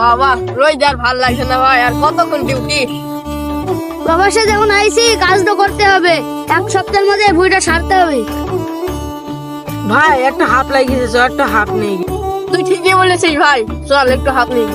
বাবা রোজ আর ভালো লাগছে না ভাই আর কতক্ষণ ডিউটি প্রবাসে যখন আইছি কাজ তো করতে হবে। এক সপ্তাহের মধ্যে ভুঁইটা সারতে হবে। ভাই একটা হাফ লাগিয়েছে চল একটা হাফ নেই তুই ঠিকই বলেছিস ভাই চল একটু হাফ নিয়ে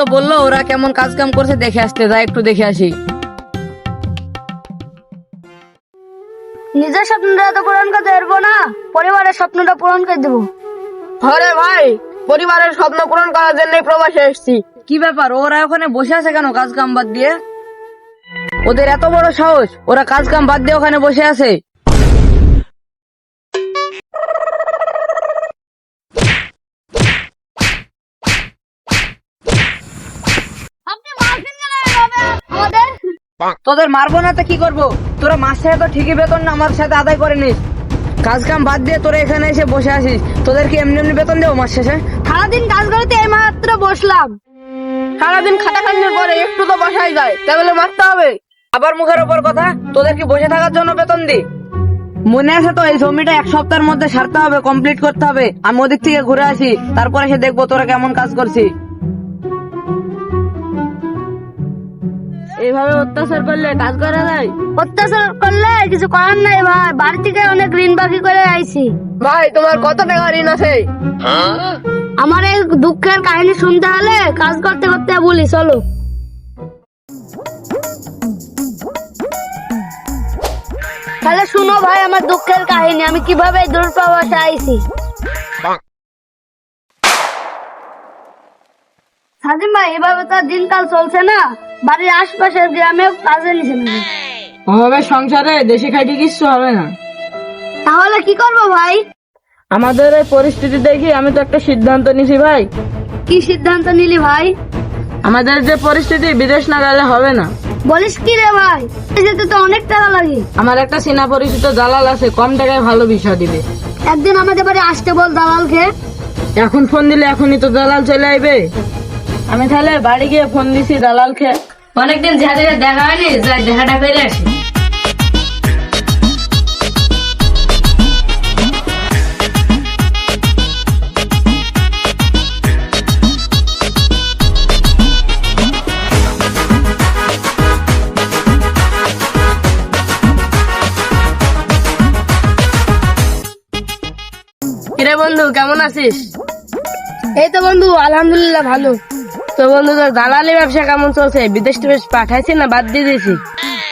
তো বলল ওরা কেমন কাজ কাম করছে দেখে আসতে যাই একটু দেখে আসি। নিজের স্বপ্নটা তো পূরণ করতে পারব না পরিবারের স্বপ্নটা পূরণ করে দেবো। হরে ভাই পরিবারের স্বপ্ন পূরণ করার জন্য প্রবাসে এসেছি। কি ব্যাপার ওরা ওখানে বসে আছে কেন কাজ কাম বাদ দিয়ে? ওদের এত বড় সাহস ওরা কাজ কাম বাদ দিয়ে ওখানে বসে আছে আপনি মারছেন কেন এভাবে আমাদের তোদের মারবো না তো কি করব? তোরা মাসে তো ঠিকই বেতন না আমার সাথে আদায় করে নিস। কাজ কাম বাদ দিয়ে তোরা এখানে এসে বসে আসিস তোদেরকে এমনি এমনি বেতন দেবো মাস শেষে? সারাদিন কাজ করতে এই মাত্র বসলাম। সারাদিন খাটাখাটনির পরে একটু তো বসাই যায় তাহলে মারতে হবে। আবার মুখের ওপর কথা তোদের কি বসে থাকার জন্য বেতন দি মনে আছে তো এই জমিটা এক সপ্তাহের মধ্যে সারতে হবে কমপ্লিট করতে হবে। আমি ওদিক থেকে ঘুরে আসি তারপরে এসে দেখব তোরা কেমন কাজ করছিস। এইভাবে অত্যাচার করলে কাজ করা যায়? অত্যাচার করলে কিছু করার নাই ভাই। বাড়ি থেকে অনেক ঋণ বাকি করে আইছি। ভাই তোমার কত টাকা ঋণ আছে? আমার এই দুঃখের কাহিনী শুনতে হলে কাজ করতে করতে বলি চলো। তাহলে শুনো ভাই আমার দুঃখের কাহিনী। আমি কীভাবে এই দূরপ্রবাসে আইছি? সাজিম ভাই এভাবে তো দিনকাল চলছে না। বাড়ির আশপাশের গ্রামেও কাজে নিছে না অভাবে সংসারে দেশে খাইতে কিচ্ছু হবে না। তাহলে কি করব ভাই? আমাদের এই পরিস্থিতি দেখি আমি তো একটা সিদ্ধান্ত নিছি ভাই। কি সিদ্ধান্ত নিলি ভাই? আমাদের যে পরিস্থিতি বিদেশ না গেলে হবে না। বলিস কি রে ভাই? যেতে তো অনেক টাকা লাগে। আমার একটা চেনা পরিচিত দালাল আছে কম টাকায় ভালো বিষয় দিবে। একদিন আমাদের বাড়ি আসতে বল দালালকে। এখন ফোন দিলে এখনই তো দালাল চলে আইবে। আমি তাহলে বাড়ি গিয়ে ফোন দিছি দালালকে। অনেকদিন যাদের দেখা হয়নি যাই দেখাটা করে আসি। কিরে বন্ধু কেমন আছিস? এই তো বন্ধু আলহামদুলিল্লাহ ভালো। তো দালালি ব্যবসা কেমন চলছে? বিদেশ টিদেশ পাঠাইছি না বাদ দিয়ে দিয়েছি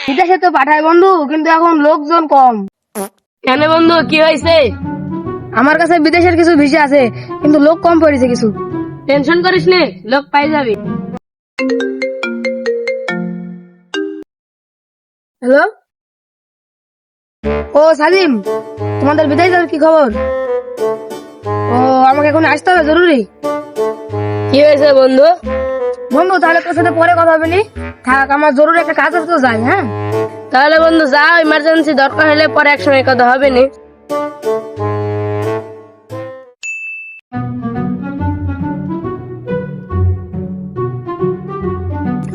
বিদেশে তো পাঠায় বন্ধু কিন্তু এখন লোকজন কম। কেন বন্ধু কি হয়েছে? আমার কাছে বিদেশের কিছু ভিসা আছে কিন্তু লোক কম পড়েছে কিছু। টেনশন করিস নে লোক পাই যাবি। হ্যালো? ও সালিম তোমাদের বিদেশ যাওয়ার কি খবর? ও আমাকে এখন আসতে হবে জরুরি? কি হয়েছে বন্ধু? বন্ধু তাহলে তোর সাথে পরে কথা হবে নি? থাক আমার জরুরি একটা কাজ আছে তো যাই হ্যাঁ? তাহলে বন্ধু যাও ইমার্জেন্সি দরকার হলে পরে এক সময় কথা হবে নি।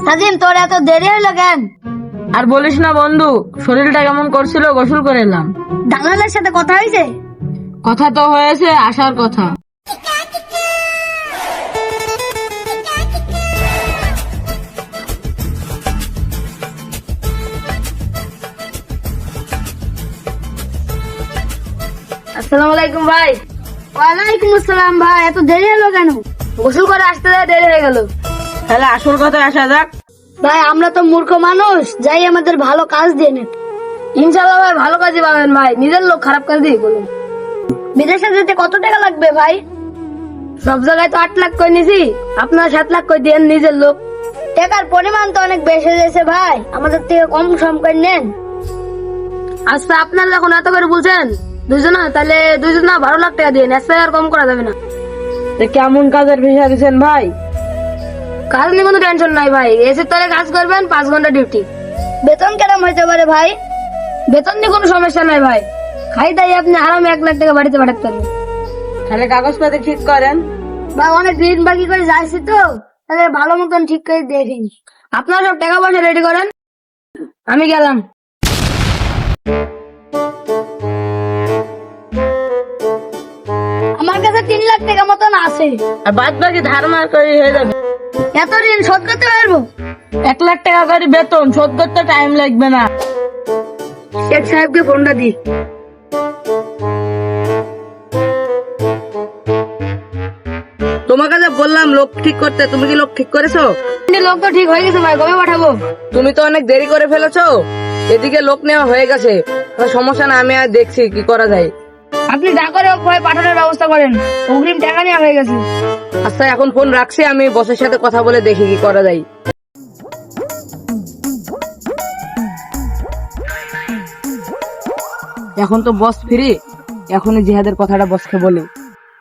সাজিম তোর এত দেরি হলো কেন? আর বলিস না বন্ধু শরীরটা কেমন করছিল গোসল করে এলাম। দালালের সাথে কথা হয়েছে? কথা তো হয়েছে আসার কথা। আসসালামু আলাইকুম ভাই। ওয়ালাইকুম আসসালাম ভাই এত দেরি হলো কেন? গোসল করে আসতে যায় দেরি হয়ে গেল। তাহলে আসল কথায় আসা যাক। ভাই আমরা তো মূর্খ মানুষ যাই আমাদের ভালো কাজ দিয়ে নেন। ইনশাল্লাহ ভাই ভালো কাজই পাবেন ভাই। নিজের লোক খারাপ কাজ দিয়ে বলুন। বিদেশে যেতে কত টাকা লাগবে ভাই? সব জায়গায় তো আট লাখ করে নিছি। আপনার সাত লাখ করে দিয়ে নিজের লোক। টাকার পরিমাণ তো অনেক বেশি হয়ে যাচ্ছে ভাই। আমাদের থেকে কম সম করে নেন। আচ্ছা আপনারা যখন এত করে বলছেন? দুজনা তাহলে দুজনা বারো লাখ টাকা দিয়ে এসে আর কম করা যাবে না। কেমন কাজের ভিসা দিচ্ছেন ভাই? কাজ নিয়ে কোনো টেনশন নাই ভাই। এসে তাহলে কাজ করবেন পাঁচ ঘণ্টা ডিউটি বেতন কেরম হইতে পারে ভাই? বেতন নিয়ে কোনো সমস্যা নাই ভাই। খাই তাই আপনি আরামে এক লাখ টাকা বাড়িতে পাঠাতে পারবেন তাহলে কাগজপত্র ঠিক করেন। বা অনেক ঋণ বাকি করে যাইছি তো তাহলে ভালো মতন ঠিক করে দেখেন আপনারা সব টাকা পয়সা রেডি করেন। আমি গেলাম। লাখ টাকা মতন আছে। আর বাদ বাকি ধার মার করে হয়ে যাবে। এত ঋণ শোধ করতে পারব? এক লাখ টাকা করে বেতন শোধ করতে টাইম লাগবে না। শেখ সাহেবকে ফোনটা দি। তোমাকে যে বললাম লোক ঠিক করতে তুমি কি লোক ঠিক করেছ? লোক তো ঠিক হয়ে গেছে ভাই কবে পাঠাবো? তুমি তো অনেক দেরি করে ফেলেছো। এদিকে লোক নেওয়া হয়ে গেছে। সমস্যা না আমি আর দেখছি কি করা যায়। আপনি যা করে ভাই পাঠানোর ব্যবস্থা করেন। অগ্রিম টাকা নেওয়া হয়ে গেছে। আচ্ছা এখন ফোন রাখছি আমি বসের সাথে কথা বলে দেখি কি করা যায়। এখন তো বস ফ্রি এখনই জিহাদের কথাটা বসকে বলি।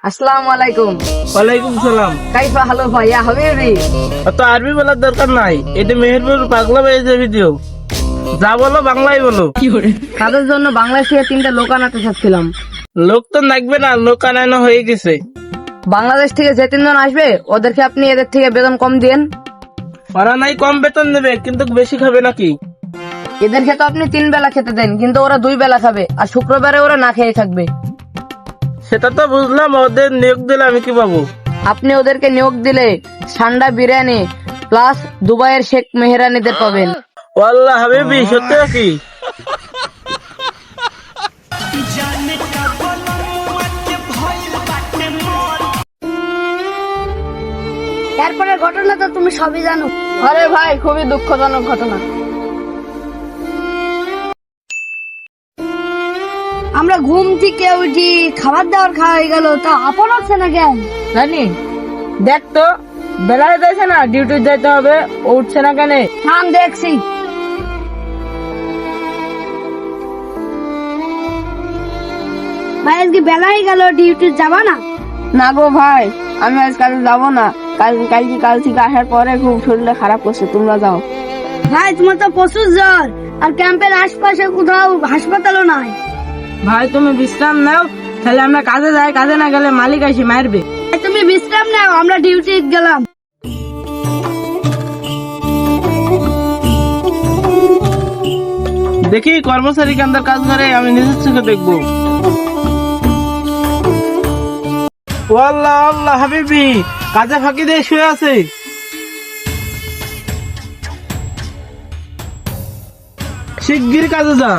আসসালামু আলাইকুম। ওয়ালাইকুম সালাম। কাইফা হ্যালো ভাইয়া হাবিবি অত আরবি বলার দরকার নাই এটা মেহেরপুর পাগলা বেজে ভিডিও যা বলো বাংলায় বলো। তাদের জন্য বাংলাদেশ থেকে তিনটা লোক আনাতে চাচ্ছিলাম লোক তো লাগবে না লোক আনানো হয়ে গেছে। বাংলাদেশ থেকে যে তিনজন আসবে ওদেরকে আপনি এদের থেকে বেতন কম দিন ওরা নাই কম বেতন দেবে কিন্তু বেশি খাবে নাকি? এদেরকে তো আপনি তিন বেলা খেতে দেন কিন্তু ওরা দুই বেলা খাবে আর শুক্রবারে ওরা না খেয়ে থাকবে। সেটা তো বুঝলাম ওদের নিয়োগ দিলে আমি কি পাবো? আপনি ওদেরকে নিয়োগ দিলে ঠান্ডা বিরিয়ানি প্লাস দুবাইয়ের শেখ মেহরানিদের পাবেন। ওয়াল্লাহ হাবিবি সত্যি নাকি? ঘটনা তো তুমি সবই জানো। আরে ভাই খুবই দুঃখজনক ঘটনা। আমরা ঘুম থেকে উঠি খাবার দাবার খাওয়া হয়ে গেল তা আপন হচ্ছে না কেন? জানি দেখ তো বেলা হয়ে যাচ্ছে না ডিউটি যেতে হবে উঠছে না কেন? থাম দেখছি। ভাই আজকে বেলা হয়ে গেল ডিউটি যাবা না? না গো ভাই আমি আজ কাল যাব না। কাল কালকে কাল থেকে আসার পরে খুব শরীরটা খারাপ করছে তোমরা যাও। ভাই তোমার তো প্রচুর জ্বর। আর ক্যাম্পের আশপাশে কোথাও হাসপাতালও নাই। ভাই তুমি বিশ্রাম নাও তাহলে আমরা কাজে যাই কাজে না গেলে মালিক আসি মারবে। তুমি বিশ্রাম নাও আমরা ডিউটি গেলাম। দেখি কর্মচারী কেন্দ্র কাজ করে আমি নিজের চোখে দেখব। ওয়াল্লাহ আল্লাহ হাবিবি। কাজে ফাঁকি দিয়ে শুয়ে আছে। শিগগির কাজে যা।